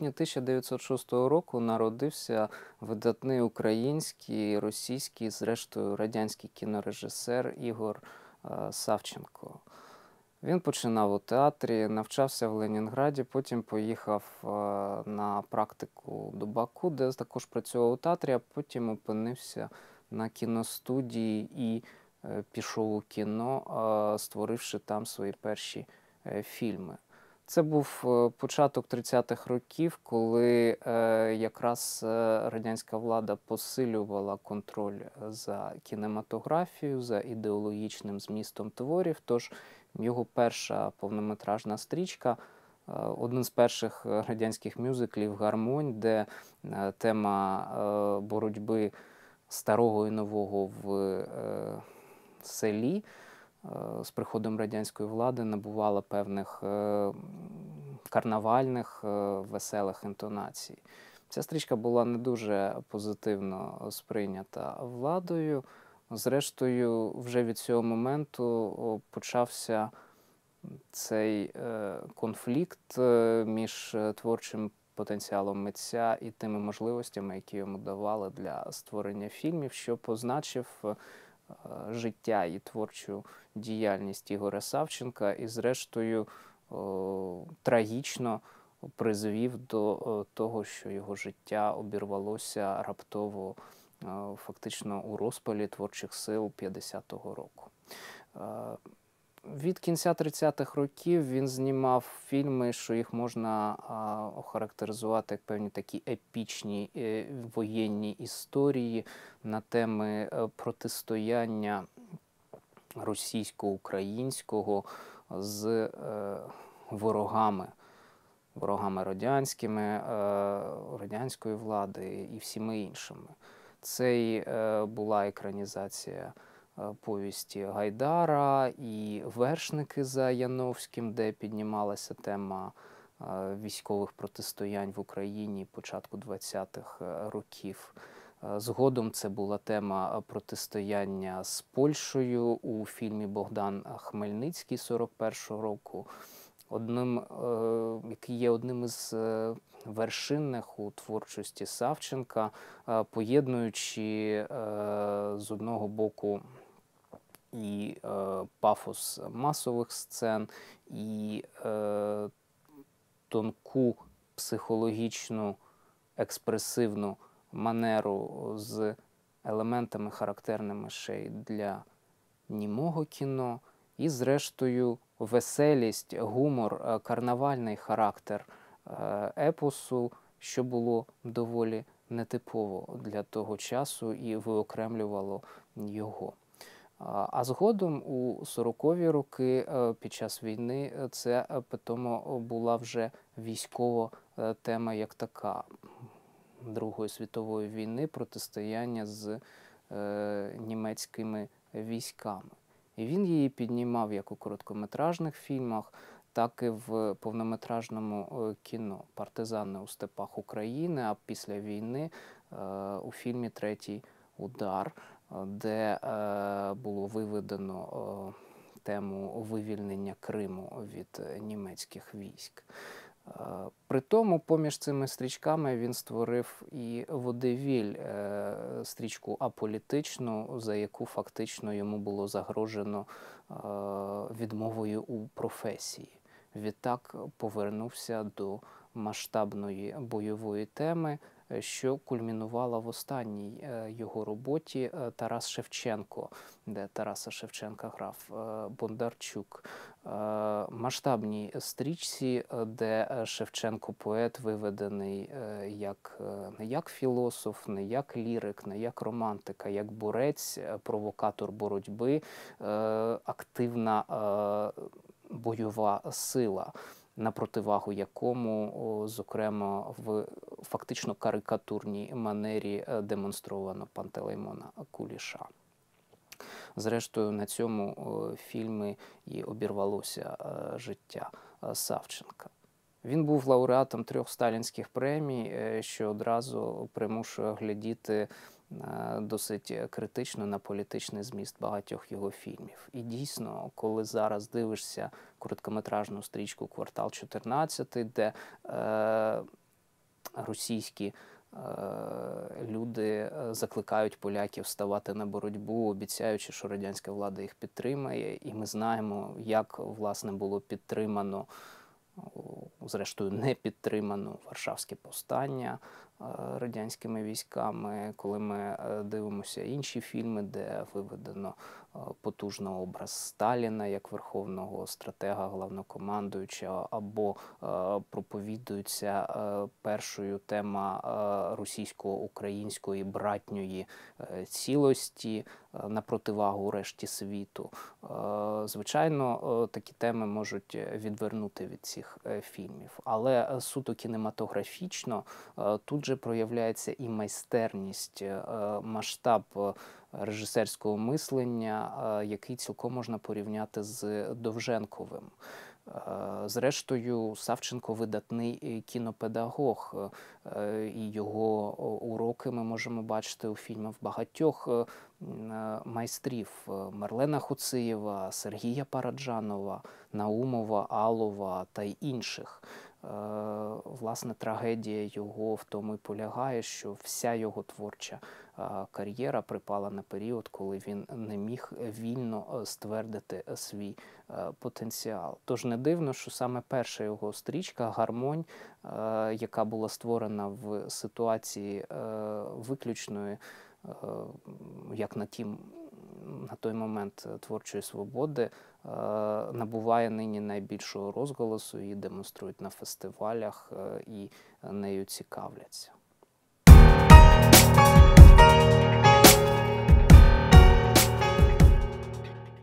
квітні 1906 року народився видатний український, російський, зрештою радянський кінорежисер Ігор е, Савченко. Він починав у театрі, навчався в Ленінграді, потім поїхав е, на практику до Баку, де також працював у театрі, а потім опинився на кіностудії і е, пішов у кіно, створивши там свої перші фільми. Це був е, початок 30-х років, коли е, якраз е, радянська влада посилювала контроль за кінематографією, за ідеологічним змістом творів. Тож його перша повнометражна стрічка. Один з перших радянських мюзиклів Гармонь, де тема боротьби старого і нового в селі з приходом радянської влади набувала певних е, карнавальних, е, веселих інтонацій. Ця стрічка була не дуже позитивно сприйнята владою. Зрештою, вже від цього моменту почався цей е, конфлікт е, між е, творчим потенціалом митця і тими можливостями, які йому давали для створення фільмів, що позначив е, життя і творчу діяльність Ігоря Савченка, і, зрештою, трагічно призвів до того, що його життя обірвалося раптово, е, фактично у розпалі творчих сил 50-го року. Від кінця 30-х років він знімав фільми, що їх можна а, охарактеризувати як певні такі епічні е, воєнні історії на теми е, протистояння російсько-українського з е, ворогами, ворогами радянськими, е, радянської влади і всіми іншими. Це й е, була екранізація повісті Гайдара і вершники за Яновським, де піднімалася тема е, військових протистоянь в Україні початку 20-х е, років. Е, Згодом це була тема е, протистояння з Польщею у фільмі Богдан Хмельницький 41-го року. Одним, е, який є одним із е, вершинних у творчості Савченка, е, поєднуючи е, з одного боку і е, пафос масових сцен, і е, тонку психологічну експресивну манеру з елементами, характерними ще й для німого кіно, і, зрештою, веселість, гумор, е, карнавальний характер е, епосу, що було доволі нетипово для того часу і виокремлювало його. А згодом у 40-ві роки е, під час війни е, це е, питомо була вже військова тема як така Другої світової війни, протистояння з німецькими військами. І він її піднімав як у короткометражних фільмах, так і в повнометражному кіно Партизани у степах України, а після війни у фільмі Третій удар, де е, було виведено е, тему вивільнення Криму від е, німецьких військ. При тому, поміж цими стрічками він створив і водевіль, стрічку аполітичну, за яку фактично йому було загрожено відмовою у професії. Відтак повернувся до масштабної бойової теми, що кульмінувала в останній е, його роботі е, Тарас Шевченко, де Тараса Шевченка грав е, Бондарчук. Масштабній стрічці, де Шевченко поет виведений як не як філософ, не як лірик, не як романтика, як борець, провокатор боротьби, активна бойова сила. На противагу якому, зокрема, в фактично карикатурній манері е, демонстровано Пантелеймона Куліша. Зрештою, на цьому о, фільмі і обірвалося е, життя е, Савченка. Він був лауреатом трьох сталінських премій, що одразу примушує глядіти досить критично на політичний зміст багатьох його фільмів. І дійсно, коли зараз дивишся короткометражну стрічку Квартал 14, де е, російські е, люди е, закликають поляків ставати на боротьбу, обіцяючи, що радянська влада їх підтримає. І ми знаємо, як власне було підтримано. Зрештою, не підтримано Варшавське повстання е, радянськими військами. Коли ми е, дивимося інші фільми, де виведено е, потужно образ Сталіна як верховного стратега, головнокомандуючого, або проповідується першою тема російсько-української братньої цілості на противагу решті світу. Звичайно, такі теми можуть відвернути від цих фільмів, але суто кінематографічно тут же проявляється і майстерність, масштаб режисерського мислення, який цілком можна порівняти з Довженковим. Зрештою, Савченко видатний кінопедагог, і його уроки ми можемо бачити у фільмах багатьох майстрів Марлена Хуциєва, Сергія Параджанова, Наумова, Алова та й інших. Власне, трагедія його в тому і полягає, що вся його творча кар'єра припала на період, коли він не міг вільно ствердити свій потенціал. Тож не дивно, що саме перша його стрічка Гармонь, яка була створена в ситуації виключної, як на тім. На той момент творчої свободи набуває нині найбільшого розголосу її демонструють на фестивалях і нею цікавляться.